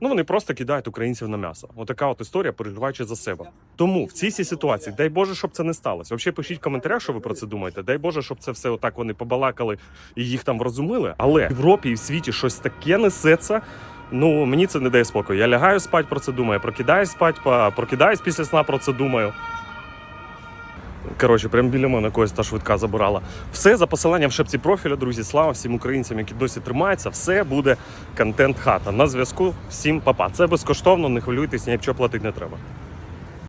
ну вони просто кидають українців на м'ясо. Отака от історія, переживаючи за себе. Тому в цій ситуації, дай Боже, щоб це не сталося. Взагалі пишіть в коментарях, що ви про це думаєте. Дай Боже, щоб це все отак вони побалакали і їх там врозумили. Але в Європі і в світі щось таке несеться. Ну мені це не дає спокою. Я лягаю спать про це думаю, прокидаюсь спать, па- прокидаюсь після сна про це думаю. Коротше, прямо біля мене когось та швидка забирала. Все за посиланням в шепці профіля, друзі. Слава всім українцям, які досі тримаються. Все буде контент хата. На зв'язку. Всім папа. Це безкоштовно, не хвилюйтесь, ні платити не треба.